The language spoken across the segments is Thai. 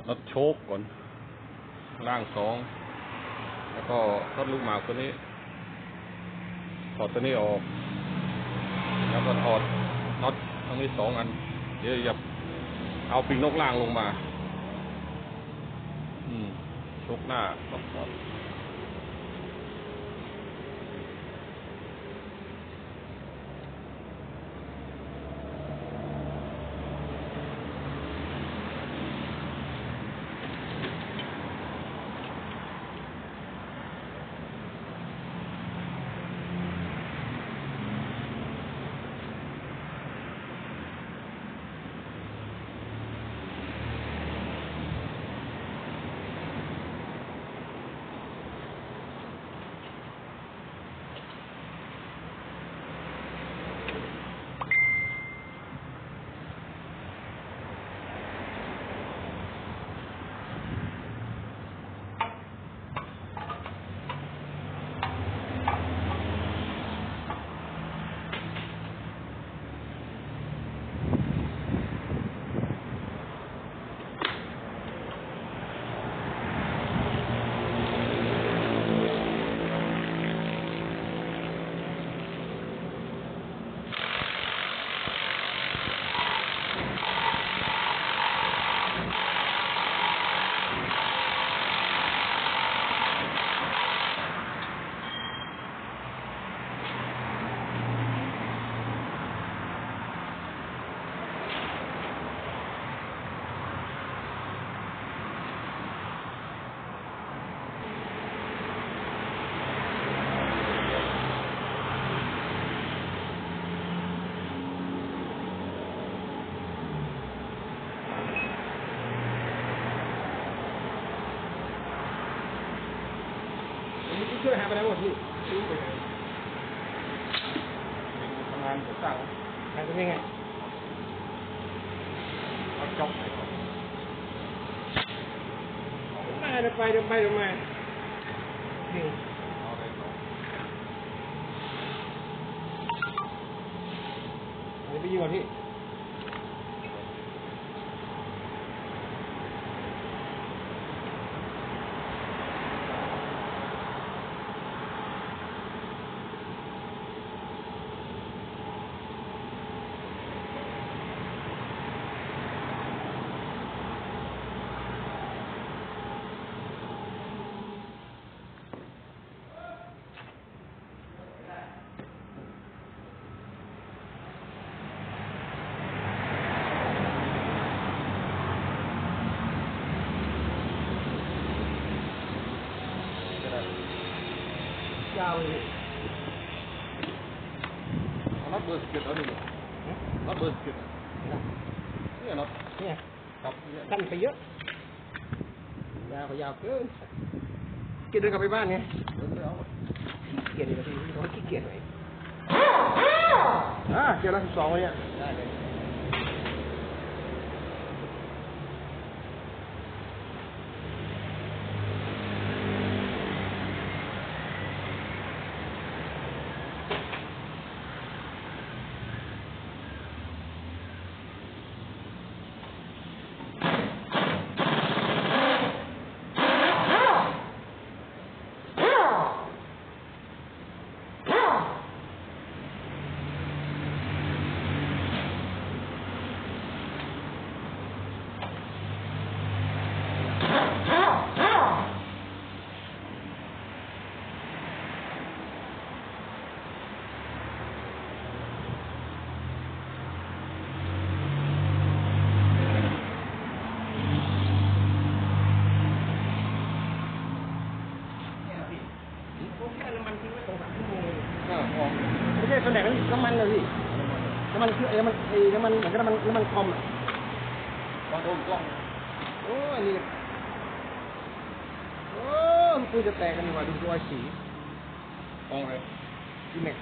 อดน็อตโชคก่อน ล่างสอง แล้วก็ทอดลูกหมากตัวนี้ ถอดตัวนี้ออก แล้วก็ถอดน็อตทั้งนี้สองอัน เดี๋ยวจะเอาปีกนกล่างลงมา อืม ชกหน้าต้องถอด ไปไหนหมดพี่รู้ไปไหนทำงานก่อสร้างหาตรงนี้ไงเอาจ็อกไปก่อนมาเดี๋ยวไปเดี๋ยวไปเดี๋ยวมานี่ เอาไปก่อน เดี๋ยวไปยิงก่อนพี่ ก็ได้ ยาวเลย เอา น็อตเบอร์สิบเจ็ดเอาดิน็อตเบอร์สิบเจ็ดอะเนี่ยน็อตเนี่ยกับเนี่ยสั้นไปเยอะยาวก็ยาวเกินเกียรเดินกลับไปบ้านไงเดี๋ยวไปเอาเกียรเดี๋ยวพี่เขาขี้เกียจหน่อยอ่าเกียรละสิบสองเลยเนี่ยได้เลย ผมแค่น้ำมันทิ้งไว้สองสามชั่วโมง อ่าออก ไม่ใช่แผนกนั้นน้ำมันเลยพี่ น้ำมันคือไอ้น้ำมันไอ้น้ำมันเหมือนกับน้ำมันน้ำมันคอมอะวางโดนกล้องโอ้อันนี้โอ้คุยจะแตกกันดีกว่าดูรอยสีกล้องเลยดีแม็ก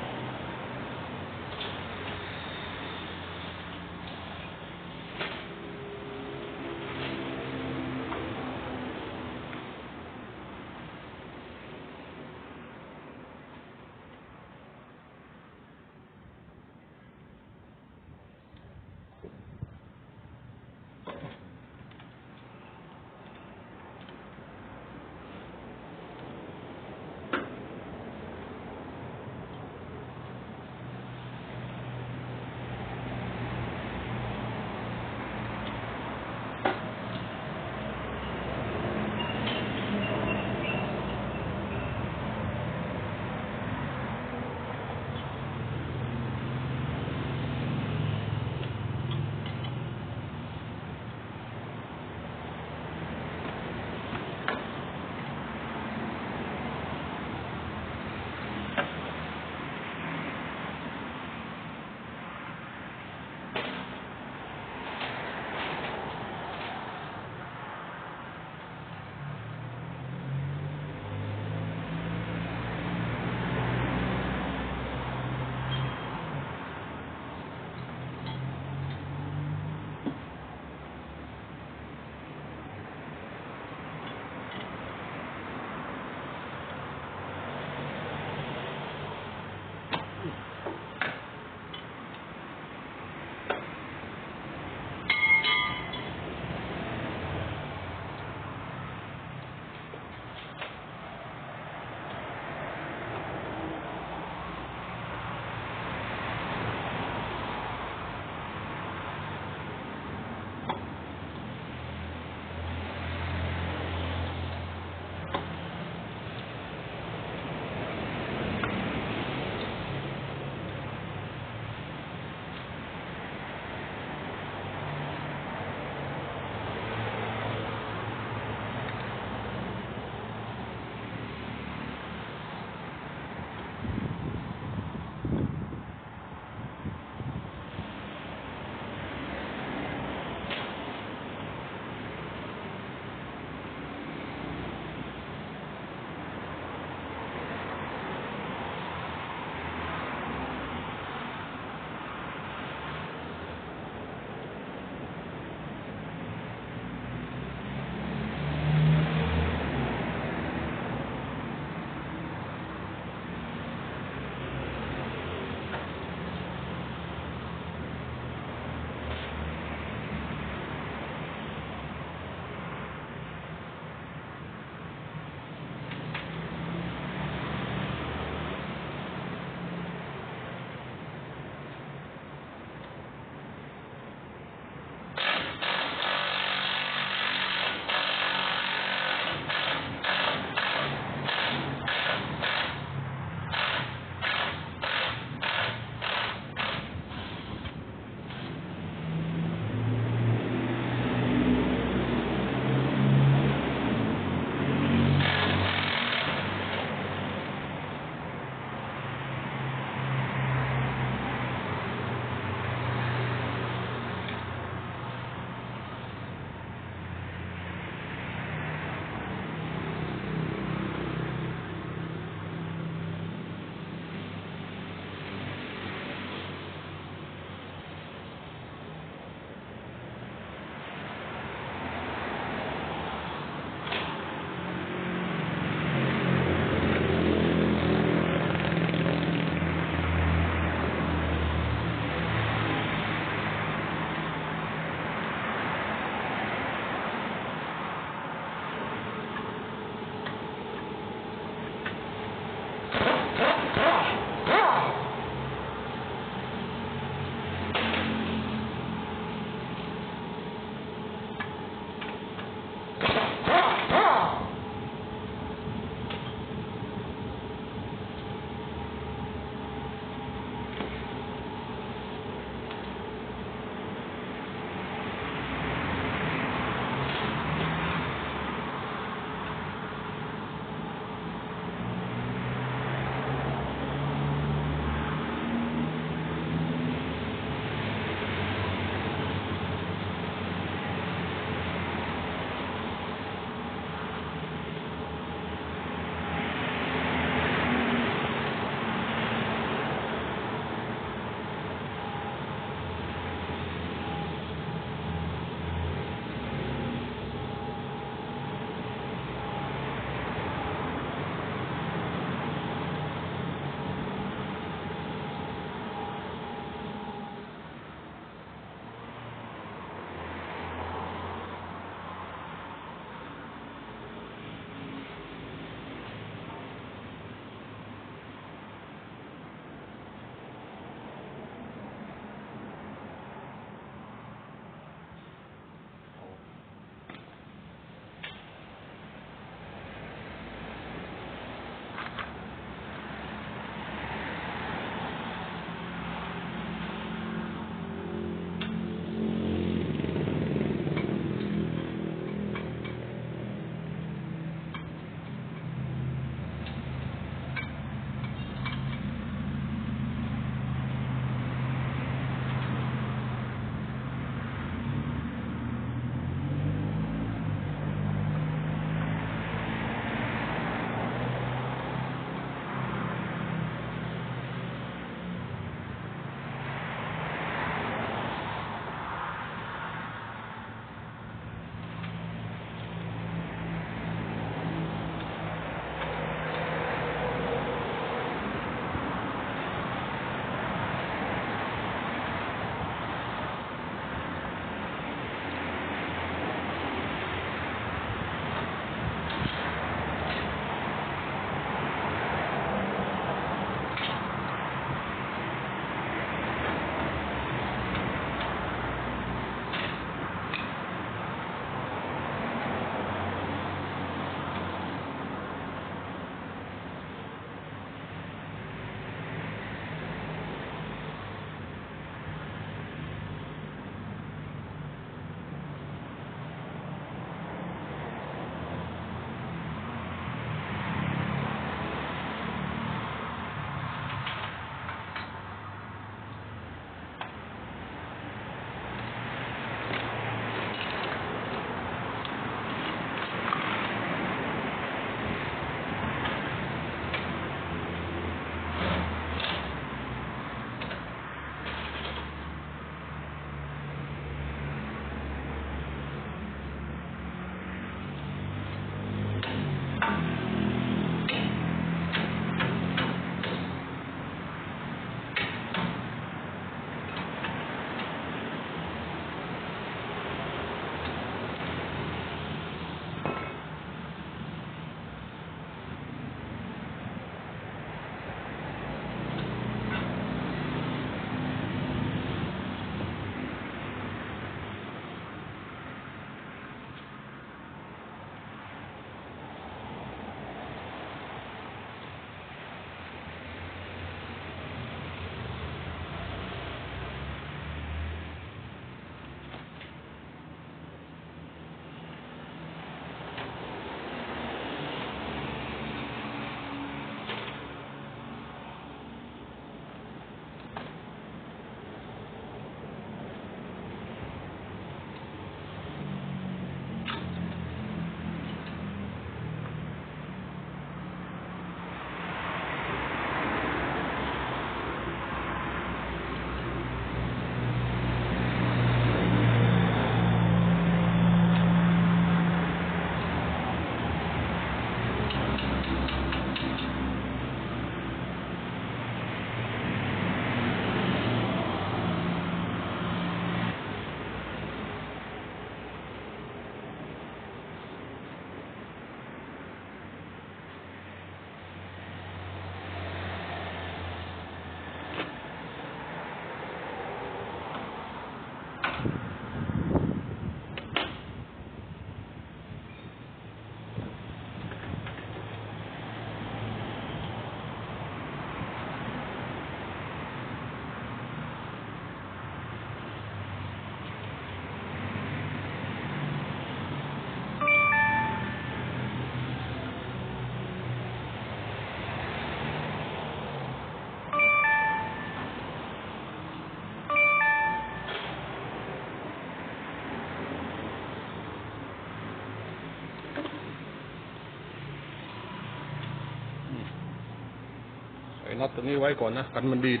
น็อตตัวนี้ไว้ก่อนนะกันมันดีด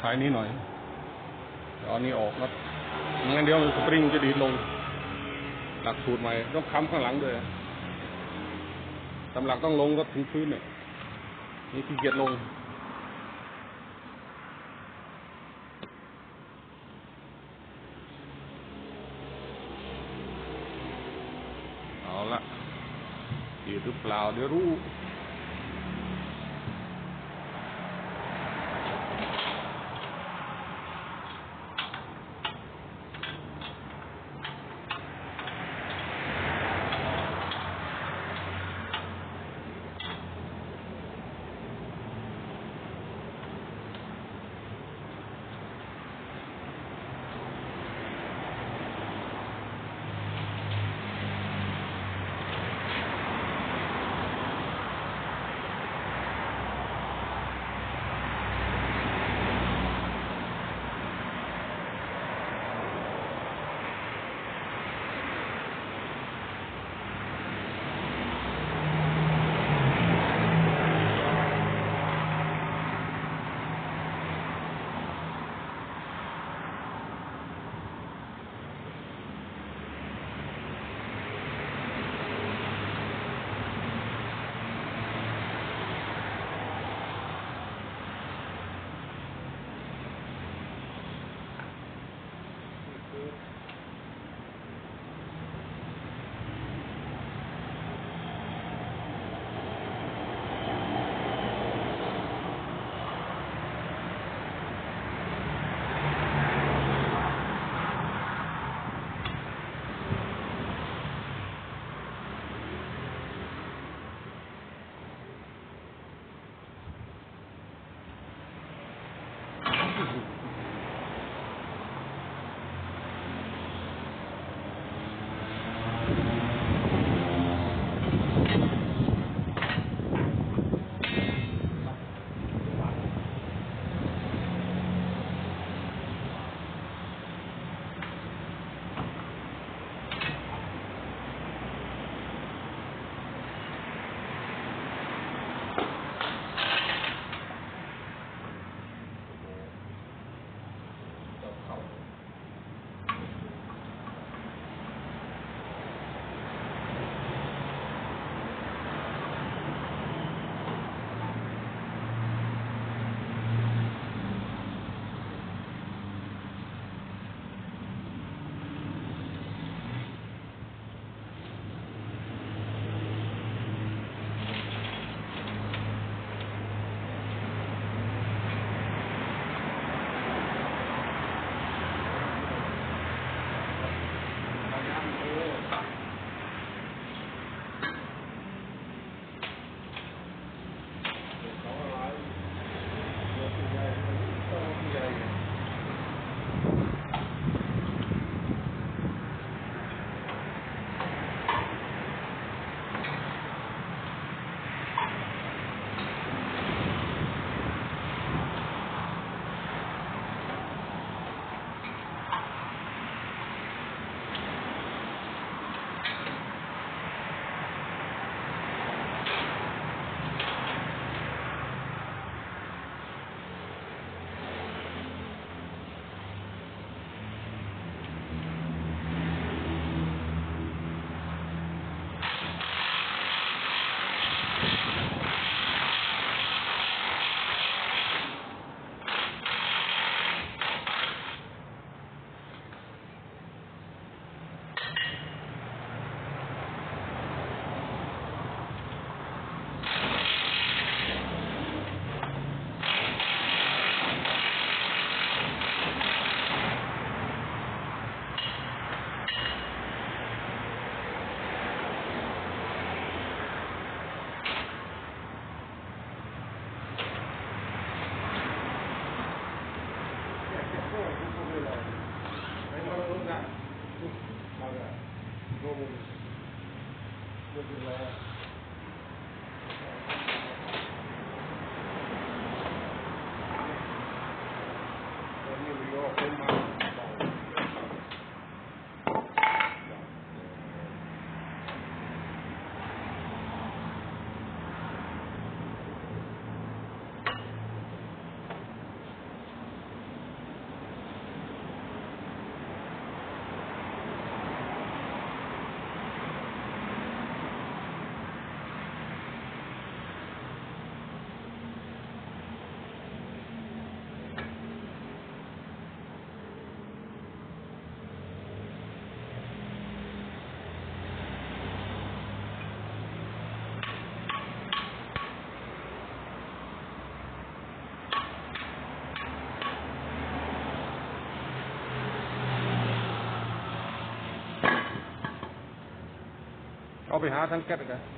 คลายนี้หน่อยเอานี้ออกน็อตงั้นเดี๋ยวสปริงจะดีดลง หลักสูตรใหม่ต้องค้ำข้างหลังด้วยตำหลักต้องลงก็ถึงพื้นเนี่ยนี่ขี้เกียจลงเอาละดีหรือเปล่าเดี๋ยวรู้ เอาไปหาทั้งแก๊สกันอ